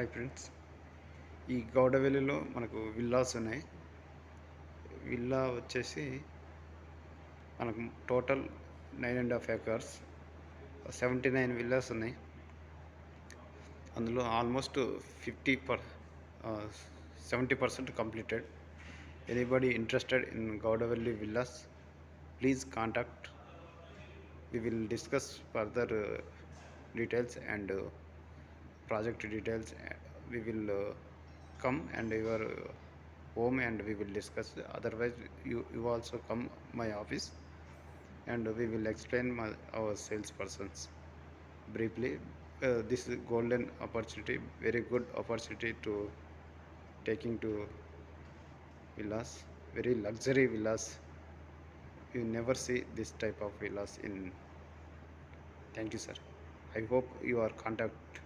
Hi friends. ఈ గౌడవెల్లిలో మనకు villas ఉన్నాయి. విల్లా వచ్చేసి మనకు total nine and half acres seventy nine villas ఉన్నాయి. అందులో almost fifty per seventy percent completed. Anybody interested in Gowdavelli villas please contact. We will discuss further details and project details we will uh, come and your home and we will discuss. Otherwise you, you also come my office and we will explain my, our salespersons briefly. Uh, this is golden opportunity very good opportunity to taking to villas very luxury villas. You never see this type of villas in thank you sir. I hope you are contact